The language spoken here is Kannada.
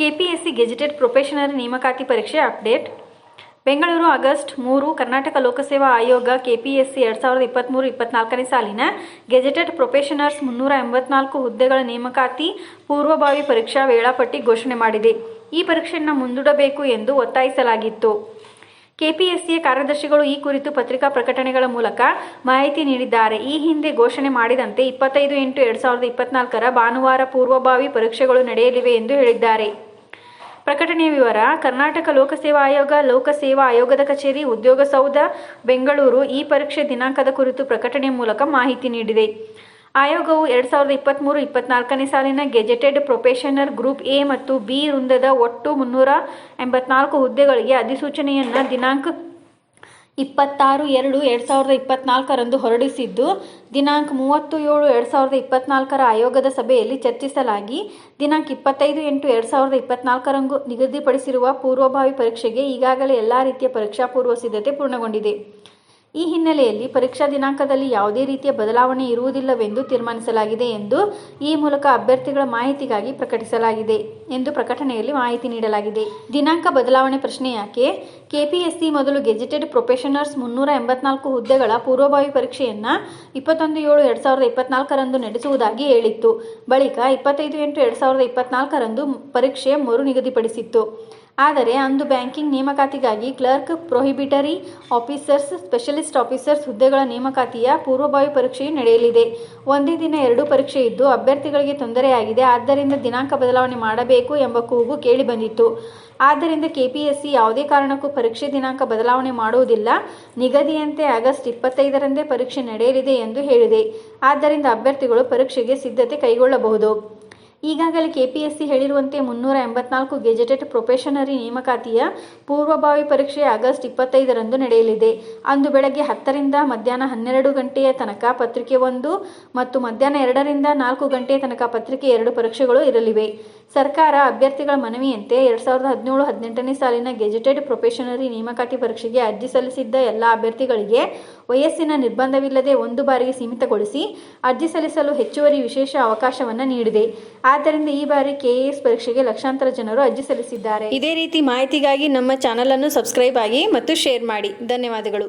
ಕೆಪಿಎಸ್ಸಿ ಗೆಜೆಟೆಡ್ ಪ್ರೊಫೆಷನರ್ ನೇಮಕಾತಿ ಪರೀಕ್ಷೆ ಅಪ್ಡೇಟ್. ಬೆಂಗಳೂರು ಆಗಸ್ಟ್ ಮೂರು, ಕರ್ನಾಟಕ ಲೋಕಸೇವಾ ಆಯೋಗ ಕೆಪಿಎಸ್ಸಿ ಎರಡು ಸಾವಿರದ ಇಪ್ಪತ್ತ್ಮೂರು ಇಪ್ಪತ್ನಾಲ್ಕನೇ ಸಾಲಿನ ಗೆಜೆಟೆಡ್ ಪ್ರೊಫೆಷನರ್ಸ್ ಮುನ್ನೂರ ಎಂಬತ್ನಾಲ್ಕು ಹುದ್ದೆಗಳ ನೇಮಕಾತಿ ಪೂರ್ವಭಾವಿ ಪರೀಕ್ಷಾ ವೇಳಾಪಟ್ಟಿ ಘೋಷಣೆ ಮಾಡಿದೆ. ಈ ಪರೀಕ್ಷೆಯನ್ನು ಮುಂದೂಡಬೇಕು ಎಂದು ಒತ್ತಾಯಿಸಲಾಗಿತ್ತು. ಕೆಪಿಎಸ್ಸಿಯ ಕಾರ್ಯದರ್ಶಿಗಳು ಈ ಕುರಿತು ಪತ್ರಿಕಾ ಪ್ರಕಟಣೆಗಳ ಮೂಲಕ ಮಾಹಿತಿ ನೀಡಿದ್ದಾರೆ. ಈ ಹಿಂದೆ ಘೋಷಣೆ ಮಾಡಿದಂತೆ ಇಪ್ಪತ್ತೈದು ಎಂಟು ಎರಡು ಸಾವಿರದ ಇಪ್ಪತ್ನಾಲ್ಕರ ಭಾನುವಾರ ಪೂರ್ವಭಾವಿ ಪರೀಕ್ಷೆಗಳು ನಡೆಯಲಿವೆ ಎಂದು ಹೇಳಿದ್ದಾರೆ. ಪ್ರಕಟಣೆಯ ವಿವರ, ಕರ್ನಾಟಕ ಲೋಕಸೇವಾ ಆಯೋಗ, ಲೋಕಸೇವಾ ಆಯೋಗದ ಕಚೇರಿ ಉದ್ಯೋಗ ಸೌಧ ಬೆಂಗಳೂರು ಈ ಪರೀಕ್ಷೆ ದಿನಾಂಕದ ಕುರಿತು ಪ್ರಕಟಣೆ ಮೂಲಕ ಮಾಹಿತಿ ನೀಡಿದೆ. ಆಯೋಗವು ಎರಡು ಸಾವಿರದ ಇಪ್ಪತ್ತ್ಮೂರು ಇಪ್ಪತ್ನಾಲ್ಕನೇ ಸಾಲಿನ ಗೆಜೆಟೆಡ್ ಪ್ರೊಫೆಷನರ್ ಗ್ರೂಪ್ ಎ ಮತ್ತು ಬಿ ವೃಂದದ ಒಟ್ಟು ಮುನ್ನೂರ ಎಂಬತ್ನಾಲ್ಕು ಹುದ್ದೆಗಳಿಗೆ ಅಧಿಸೂಚನೆಯನ್ನು ದಿನಾಂಕ ಇಪ್ಪತ್ತಾರು, ಎರಡು ಎರಡು ಸಾವಿರದ ಇಪ್ಪತ್ನಾಲ್ಕರಂದು ಹೊರಡಿಸಿದ್ದು, ದಿನಾಂಕ ಮೂವತ್ತು ಏಳು ಎರಡು ಸಾವಿರದ ಇಪ್ಪತ್ನಾಲ್ಕರ ಆಯೋಗದ ಸಭೆಯಲ್ಲಿ ಚರ್ಚಿಸಲಾಗಿ, ದಿನಾಂಕ ಇಪ್ಪತ್ತೈದು, ಎಂಟು, ಎರಡು ಸಾವಿರದ ಇಪ್ಪತ್ನಾಲ್ಕರಂದು ನಿಗದಿಪಡಿಸಿರುವ ಪೂರ್ವಭಾವಿ ಪರೀಕ್ಷೆಗೆ ಈಗಾಗಲೇ ಎಲ್ಲ ರೀತಿಯ ಪರೀಕ್ಷಾ ಪೂರ್ವ ಸಿದ್ಧತೆ ಪೂರ್ಣಗೊಂಡಿದೆ. ಈ ಹಿನ್ನೆಲೆಯಲ್ಲಿ ಪರೀಕ್ಷಾ ದಿನಾಂಕದಲ್ಲಿ ಯಾವುದೇ ರೀತಿಯ ಬದಲಾವಣೆ ಇರುವುದಿಲ್ಲವೆಂದು ತೀರ್ಮಾನಿಸಲಾಗಿದೆ ಎಂದು ಈ ಮೂಲಕ ಅಭ್ಯರ್ಥಿಗಳ ಮಾಹಿತಿಗಾಗಿ ಪ್ರಕಟಿಸಲಾಗಿದೆ ಎಂದು ಪ್ರಕಟಣೆಯಲ್ಲಿ ಮಾಹಿತಿ ನೀಡಲಾಗಿದೆ. ದಿನಾಂಕ ಬದಲಾವಣೆ ಪ್ರಶ್ನೆ ಯಾಕೆ? ಕೆಪಿಎಸ್ಸಿ ಮೊದಲು ಗೆಜೆಟೆಡ್ ಪ್ರೊಫೆಷನರ್ಸ್ ಮುನ್ನೂರ ಎಂಬತ್ನಾಲ್ಕು ಹುದ್ದೆಗಳ ಪೂರ್ವಭಾವಿ ಪರೀಕ್ಷೆಯನ್ನು ಇಪ್ಪತ್ತೊಂದು ಏಳು ಎರಡು ಸಾವಿರದ ಇಪ್ಪತ್ನಾಲ್ಕರಂದು ನಡೆಸುವುದಾಗಿ ಹೇಳಿತ್ತು. ಬಳಿಕ ಇಪ್ಪತ್ತೈದು ಎಂಟು ಎರಡು ಸಾವಿರದ ಇಪ್ಪತ್ನಾಲ್ಕರಂದು ಪರೀಕ್ಷೆ ಮರು ನಿಗದಿಪಡಿಸಿತ್ತು ಆದರೆ ಅಂದು banking ನೇಮಕಾತಿಗಾಗಿ clerk, probationary officers, specialist officers ಹುದ್ದೆಗಳ ನೇಮಕಾತಿಯ ಪೂರ್ವಭಾವಿ ಪರೀಕ್ಷೆಯು ನಡೆಯಲಿದೆ. ಒಂದೇ ದಿನ ಎರಡೂ ಪರೀಕ್ಷೆ ಇದ್ದು ಅಭ್ಯರ್ಥಿಗಳಿಗೆ ತೊಂದರೆಯಾಗಿದೆ. ಆದ್ದರಿಂದ ದಿನಾಂಕ ಬದಲಾವಣೆ ಮಾಡಬೇಕು ಎಂಬ ಕೂಗು ಕೇಳಿಬಂದಿತ್ತು ಆದ್ದರಿಂದ ಕೆಪಿಎಸ್ಸಿ ಯಾವುದೇ ಕಾರಣಕ್ಕೂ ಪರೀಕ್ಷೆ ದಿನಾಂಕ ಬದಲಾವಣೆ ಮಾಡುವುದಿಲ್ಲ. ನಿಗದಿಯಂತೆ ಆಗಸ್ಟ್ ಇಪ್ಪತ್ತೈದರಂದೇ ಪರೀಕ್ಷೆ ನಡೆಯಲಿದೆ ಎಂದು ಹೇಳಿದೆ. ಆದ್ದರಿಂದ ಅಭ್ಯರ್ಥಿಗಳು ಪರೀಕ್ಷೆಗೆ ಸಿದ್ಧತೆ ಕೈಗೊಳ್ಳಬಹುದು. ಈಗಾಗಲೇ ಕೆಪಿಎಸ್ಸಿ ಹೇಳಿರುವಂತೆ ಮುನ್ನೂರ ಎಂಬತ್ನಾಲ್ಕು ಗೆಜೆಟೆಡ್ ಪ್ರೊಫೆಷನರಿ ನೇಮಕಾತಿಯ ಪೂರ್ವಭಾವಿ ಪರೀಕ್ಷೆ ಆಗಸ್ಟ್ ಇಪ್ಪತ್ತೈದರಂದು ನಡೆಯಲಿದೆ. ಅಂದು ಬೆಳಗ್ಗೆ ಹತ್ತರಿಂದ ಮಧ್ಯಾಹ್ನ ಹನ್ನೆರಡು ಗಂಟೆಯ ತನಕ ಪತ್ರಿಕೆ ಒಂದು ಮತ್ತು ಮಧ್ಯಾಹ್ನ ಎರಡರಿಂದ ನಾಲ್ಕು ಗಂಟೆಯ ತನಕ ಪತ್ರಿಕೆ ಎರಡು ಪರೀಕ್ಷೆಗಳು ಇರಲಿವೆ. ಸರ್ಕಾರ ಅಭ್ಯರ್ಥಿಗಳ ಮನವಿಯಂತೆ ಎರಡು ಸಾವಿರದ ಹದಿನೇಳು ಹದಿನೆಂಟನೇ ಸಾಲಿನ ಗೆಜೆಟೆಡ್ ಪ್ರೊಫೆಷನರಿ ನೇಮಕಾತಿ ಪರೀಕ್ಷೆಗೆ ಅರ್ಜಿ ಸಲ್ಲಿಸಿದ್ದ ಎಲ್ಲ ಅಭ್ಯರ್ಥಿಗಳಿಗೆ ವಯಸ್ಸಿನ ನಿರ್ಬಂಧವಿಲ್ಲದೆ ಒಂದು ಬಾರಿಗೆ ಸೀಮಿತಗೊಳಿಸಿ ಅರ್ಜಿ ಸಲ್ಲಿಸಲು ಹೆಚ್ಚುವರಿ ವಿಶೇಷ ಅವಕಾಶವನ್ನು ನೀಡಿದೆ. ಆದ್ದರಿಂದ ಈ ಬಾರಿ ಕೆಎಎಸ್ ಪರೀಕ್ಷೆಗೆ ಲಕ್ಷಾಂತರ ಜನರು ಅರ್ಜಿ ಸಲ್ಲಿಸಿದ್ದಾರೆ. ಇದೇ ರೀತಿ ಮಾಹಿತಿಗಾಗಿ ನಮ್ಮ ಚಾನಲ್ ಅನ್ನು ಸಬ್ಸ್ಕ್ರೈಬ್ ಆಗಿ ಮತ್ತು ಶೇರ್ ಮಾಡಿ. ಧನ್ಯವಾದಗಳು.